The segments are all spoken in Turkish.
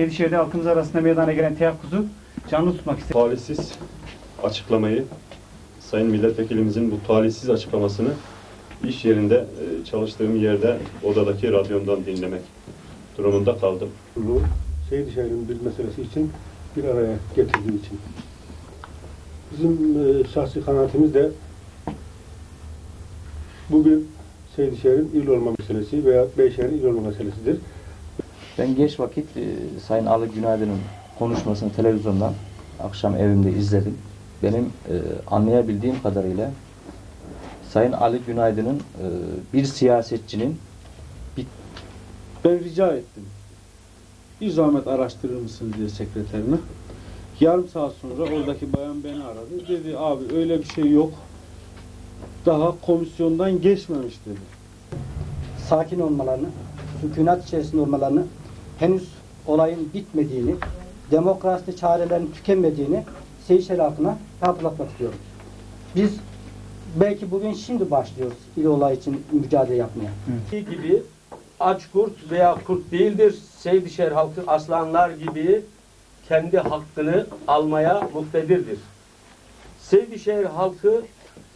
Seydişehir'de halkımız arasında meydana gelen teyakkuzu canlı tutmak istedik. talihsiz açıklamayı, Sayın Milletvekilimizin bu talihsiz açıklamasını iş yerinde e, çalıştığım yerde odadaki radyomdan dinlemek durumunda kaldım. bunu Seydişehir'in bir meselesi için bir araya getirdiği için. Bizim e, şahsi kanaatimiz de bu bir Seydişehir'in il olma meselesi veya Beyşehir'in il olma meselesidir. Ben geç vakit e, Sayın Ali Günaydın'ın konuşmasını televizyondan akşam evimde izledim. Benim e, anlayabildiğim kadarıyla Sayın Ali Günaydın'ın e, bir siyasetçinin Ben rica ettim. Bir zahmet araştırır mısın diye sekreterine. Yarım saat sonra oradaki bayan beni aradı. Dedi abi öyle bir şey yok. Daha komisyondan geçmemiş dedi. sakin olmalarını, sükunat içerisinde olmalarını, henüz olayın bitmediğini, demokrasi çarelerin tükenmediğini Seyşehir halkına hatırlatmak istiyorum. Biz belki bugün şimdi başlıyoruz il olay için mücadele yapmaya. gibi aç kurt veya kurt değildir. Seydişehir halkı aslanlar gibi kendi hakkını almaya muktedirdir. Seydişehir halkı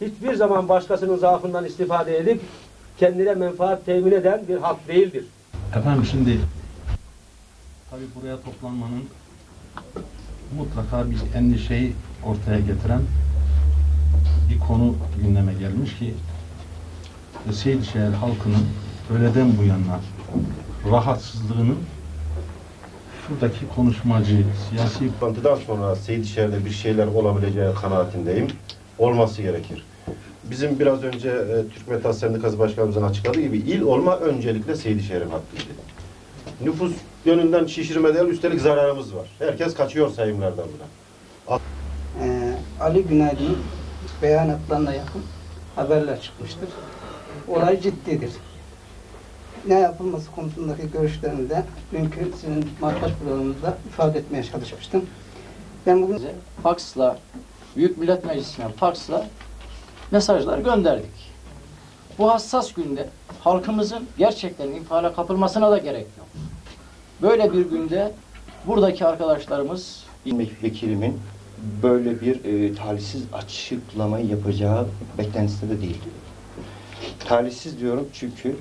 hiçbir zaman başkasının zaafından istifade edip kendine menfaat temin eden bir halk değildir. Efendim şimdi tabii buraya toplanmanın mutlaka bir endişeyi ortaya getiren bir konu gündeme gelmiş ki Seydişehir halkının öğleden bu yana rahatsızlığının şuradaki konuşmacı, siyasi toplantıdan sonra Seydişehir'de bir şeyler olabileceği kanaatindeyim. Olması gerekir. Bizim biraz önce e, Türk Metal Sendikası Başkanımızın açıkladığı gibi il olma öncelikle Seydişehir'in hakkıydı. Nüfus yönünden şişirme değil, üstelik zararımız var. Herkes kaçıyor sayımlardan buna. Ee, Ali Günaydın'ın beyanatlarına yakın haberler çıkmıştır. Olay ciddidir. Ne yapılması konusundaki görüşlerimi de dünkü sizin markaç programınızda ifade etmeye çalışmıştım. Ben bugün faksla, Büyük Millet Meclisi'ne faksla mesajlar gönderdik. Bu hassas günde halkımızın gerçekten infiale kapılmasına da gerek yok. Böyle bir günde buradaki arkadaşlarımız vekilimin böyle bir e, talihsiz açıklamayı yapacağı beklentisinde de değil. Talihsiz diyorum çünkü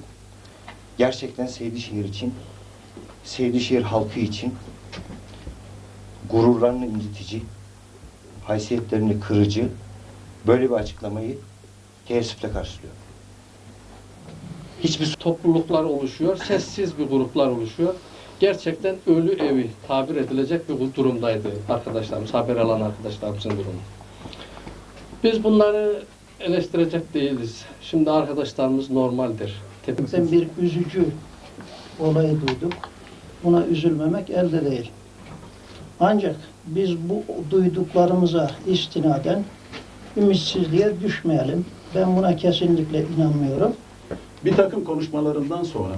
gerçekten Seydişehir için, Seydişehir halkı için gururlarını incitici, haysiyetlerini kırıcı böyle bir açıklamayı teessüfle karşılıyor. Hiçbir topluluklar oluşuyor, sessiz bir gruplar oluşuyor. Gerçekten ölü evi tabir edilecek bir durumdaydı arkadaşlarımız, haber alan arkadaşlarımızın durumu. Biz bunları eleştirecek değiliz. Şimdi arkadaşlarımız normaldir. Ben bir üzücü olayı duyduk. Buna üzülmemek elde değil. Ancak biz bu duyduklarımıza istinaden ümitsizliğe düşmeyelim. Ben buna kesinlikle inanmıyorum. bir takım konuşmalarından sonra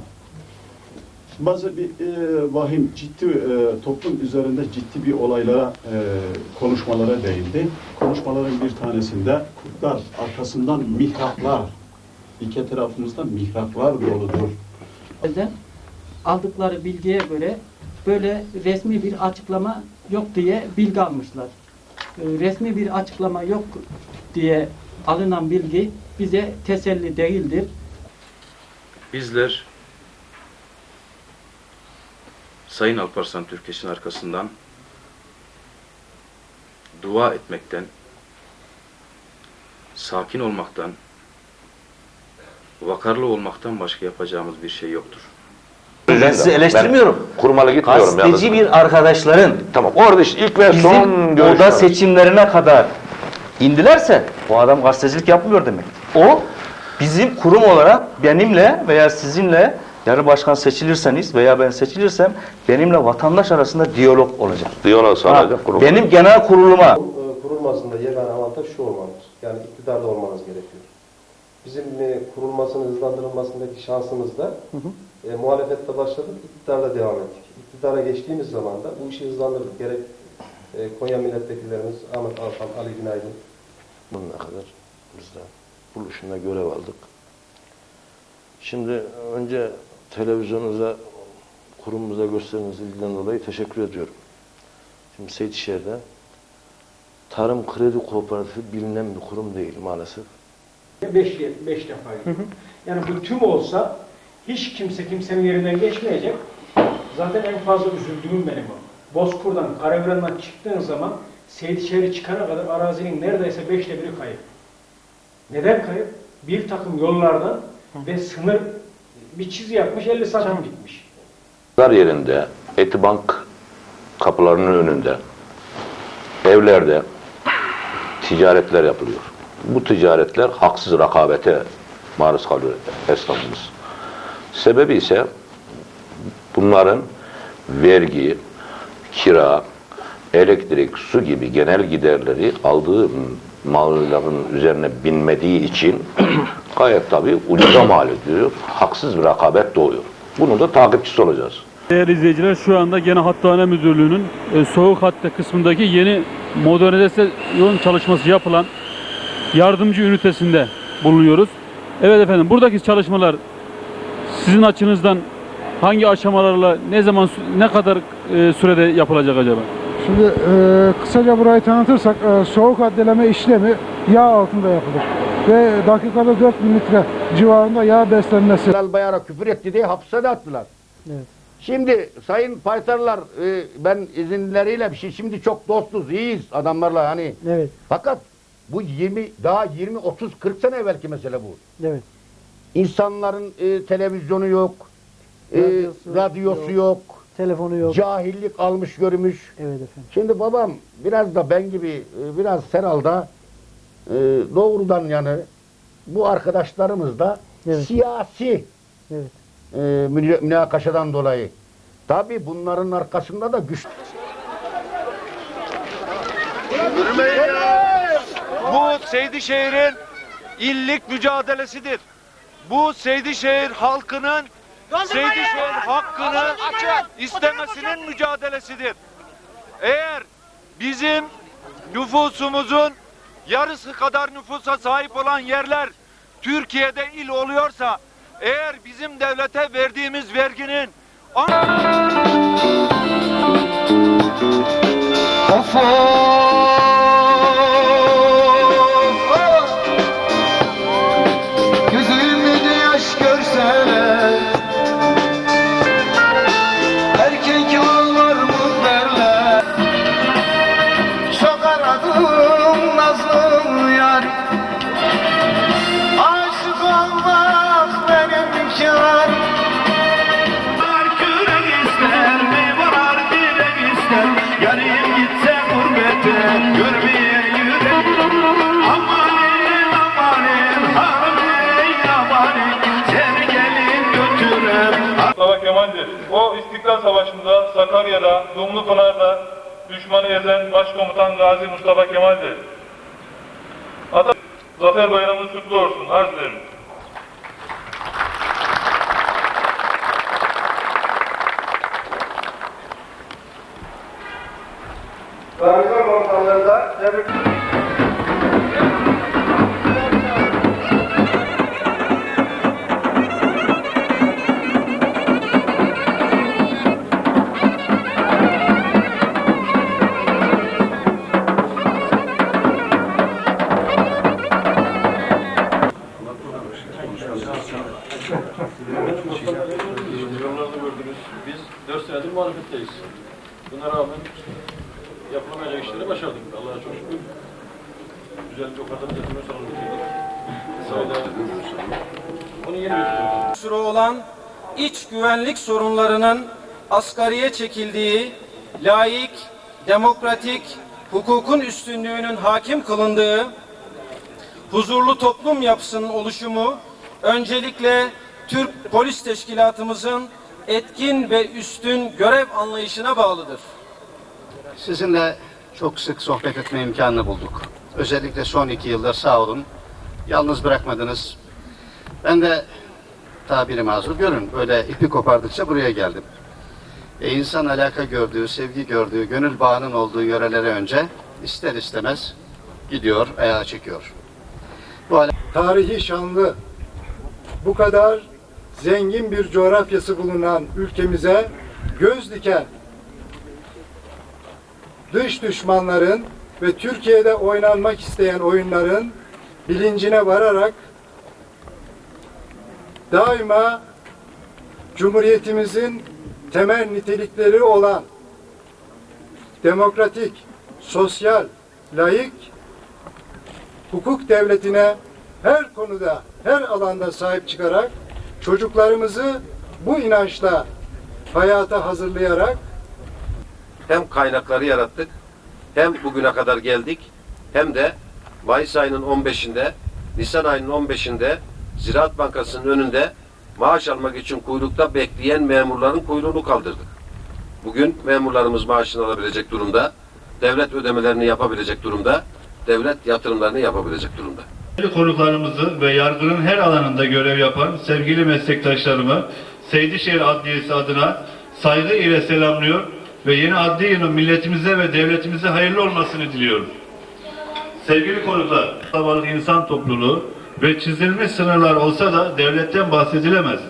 bazı bir e, vahim, ciddi e, toplum üzerinde ciddi bir olaylara, e, konuşmalara değindi. Konuşmaların bir tanesinde kurtlar arkasından mihraplar, iki etrafımızda mihraplar doludur. aldıkları bilgiye göre böyle resmi bir açıklama yok diye bilgi almışlar. Ee, Resmi bir açıklama yok diye alınan bilgi bize teselli değildir. Bizler Sayın Alparslan Türkeş'in arkasından dua etmekten, sakin olmaktan, vakarlı olmaktan başka yapacağımız bir şey yoktur. ben sizi eleştirmiyorum. kurmalı Gazeteci bir arkadaşların Tamam orada işte ilk ve bizim oda seçimlerine kadar indilerse o adam gazetecilik yapmıyor demek. O bizim kurum olarak benimle veya sizinle yarın başkan seçilirseniz veya ben seçilirsem benimle vatandaş arasında diyalog olacak. Diyalog Ha, benim genel kuruluma e, kurulmasında yegane avantaj şu olmalıdır. Yani iktidarda olmanız gerekiyor. Bizim e, kurulmasının hızlandırılmasındaki şansımız da e, muhalefette başladık, iktidarda devam ettik. İktidara geçtiğimiz zaman da bu işi hızlandırdık. Gerek e, Konya milletvekillerimiz Ahmet Alkan, Ali Günaydın, Bununla kadar biz de buluşunda görev aldık. Şimdi önce televizyonunuza kurumumuza gösterdiğiniz ilgiden dolayı teşekkür ediyorum. Şimdi Seydişehir'de Tarım Kredi Kooperatifi bilinen bir kurum değil maalesef. Beş, beş defa gidiyor. Yani bu tüm olsa hiç kimse kimsenin yerinden geçmeyecek. Zaten en fazla üzüldüğüm benim o. Bozkur'dan, Karagören'den çıktığın zaman Seydişehir'e çıkana kadar arazinin neredeyse beşte biri kayıp. Neden kayıp? Bir takım yollardan ve sınır bir çizi yapmış 50 santim bitmiş. Pazar yerinde, Etibank kapılarının önünde, evlerde ticaretler yapılıyor. Bu ticaretler haksız rakabete maruz kalıyor esnafımız. Sebebi ise bunların vergi, kira, elektrik, su gibi genel giderleri aldığı malların üzerine binmediği için gayet tabii ucuza mal ediyor. Haksız bir rakabet doğuyor. Bunun da takipçisi olacağız. Değerli izleyiciler şu anda gene Hattane Müdürlüğü'nün e, soğuk hatta kısmındaki yeni modernizasyon çalışması yapılan yardımcı ünitesinde bulunuyoruz. Evet efendim buradaki çalışmalar sizin açınızdan hangi aşamalarla ne zaman ne kadar e, sürede yapılacak acaba? Şimdi e, kısaca burayı tanıtırsak e, soğuk addeleme işlemi yağ altında yapılır. Ve dakikada 4000 litre civarında yağ beslenmesi. Celal Bayar'a küfür etti diye hapse de attılar. Evet. Şimdi sayın paytarlar e, ben izinleriyle bir şey şimdi çok dostuz iyiyiz adamlarla hani. Evet. Fakat bu 20 daha 20 30 40 sene evvelki mesele bu. Evet. İnsanların e, televizyonu yok. e, Radyosu radyosu yok. yok. Telefonu yok. Cahillik almış görmüş. Evet efendim. Şimdi babam biraz da ben gibi e, biraz Seral'da e, doğrudan yanı bu arkadaşlarımız da Evet. siyasi Evet. e, müna- münakaşadan dolayı. Tabi bunların arkasında da güç. Bu Seydişehir'in illik mücadelesidir. Bu Seydişehir halkının Seydişehir hakkını istemesinin mücadelesidir. Eğer bizim nüfusumuzun yarısı kadar nüfusa sahip olan yerler Türkiye'de il oluyorsa eğer bizim devlete verdiğimiz verginin Of Mustafa Kemal'dir. O İstiklal Savaşı'nda Sakarya'da, Dumlupınar'da düşmanı ezen Başkomutan Gazi Mustafa Kemal'dir. Ata Zafer Bayramınız kutlu olsun. Arz dilerim. İç güvenlik sorunlarının asgariye çekildiği, layık, demokratik, hukukun üstünlüğünün hakim kılındığı, huzurlu toplum yapısının oluşumu öncelikle Türk Polis Teşkilatımızın etkin ve üstün görev anlayışına bağlıdır. Sizinle çok sık sohbet etme imkanını bulduk. Özellikle son iki yıldır sağ olun. Yalnız bırakmadınız. Ben de tabiri mazur görün. Böyle ipi kopardıkça buraya geldim. E insan alaka gördüğü, sevgi gördüğü, gönül bağının olduğu yörelere önce ister istemez gidiyor, ayağa çekiyor. Bu Tarihi şanlı, bu kadar zengin bir coğrafyası bulunan ülkemize göz diken dış düşmanların ve Türkiye'de oynanmak isteyen oyunların bilincine vararak daima Cumhuriyetimizin temel nitelikleri olan demokratik, sosyal, layık hukuk devletine her konuda, her alanda sahip çıkarak çocuklarımızı bu inançla hayata hazırlayarak hem kaynakları yarattık, hem bugüne kadar geldik, hem de Mayıs ayının 15'inde, Nisan ayının 15'inde Ziraat Bankası'nın önünde maaş almak için kuyrukta bekleyen memurların kuyruğunu kaldırdık. Bugün memurlarımız maaşını alabilecek durumda, devlet ödemelerini yapabilecek durumda, devlet yatırımlarını yapabilecek durumda. Konuklarımızı ve yargının her alanında görev yapan sevgili meslektaşlarımı Seydişehir Adliyesi adına saygı ile selamlıyor ve yeni adli yılın milletimize ve devletimize hayırlı olmasını diliyorum. Sevgili konuklar, kalabalık insan topluluğu ve çizilmiş sınırlar olsa da devletten bahsedilemez.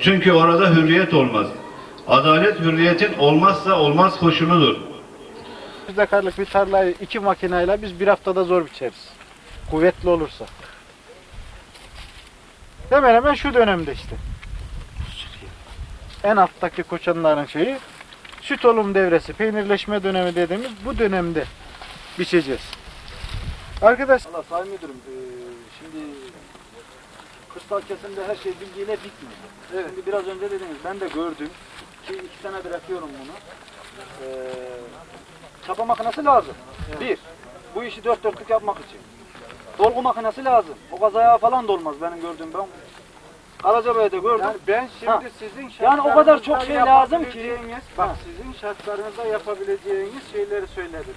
Çünkü orada hürriyet olmaz. Adalet hürriyetin olmazsa olmaz koşuludur. Yüz dekarlık bir tarlayı iki makineyle biz bir haftada zor biçeriz. Kuvvetli olursa. Hemen hemen şu dönemde işte. En alttaki koçanların şeyi süt olum devresi, peynirleşme dönemi dediğimiz bu dönemde biçeceğiz. Arkadaş... Allah Sayın Müdürüm, eee, şimdi kırsal kesimde her şey bilgiyle bitmiyor. Evet. Şimdi biraz önce dediniz, ben de gördüm ki iki senedir yapıyorum bunu. Eee çapa makinesi lazım. Bir, bu işi dört dörtlük yapmak için. Dolgu makinesi lazım. O kazaya falan da olmaz benim gördüğüm. Ben Karacabey'de gördüm. Yani ben şimdi Ha. sizin Yani o kadar çok şey lazım ki. Bak sizin şartlarınızda yapabileceğiniz şeyleri söyledim.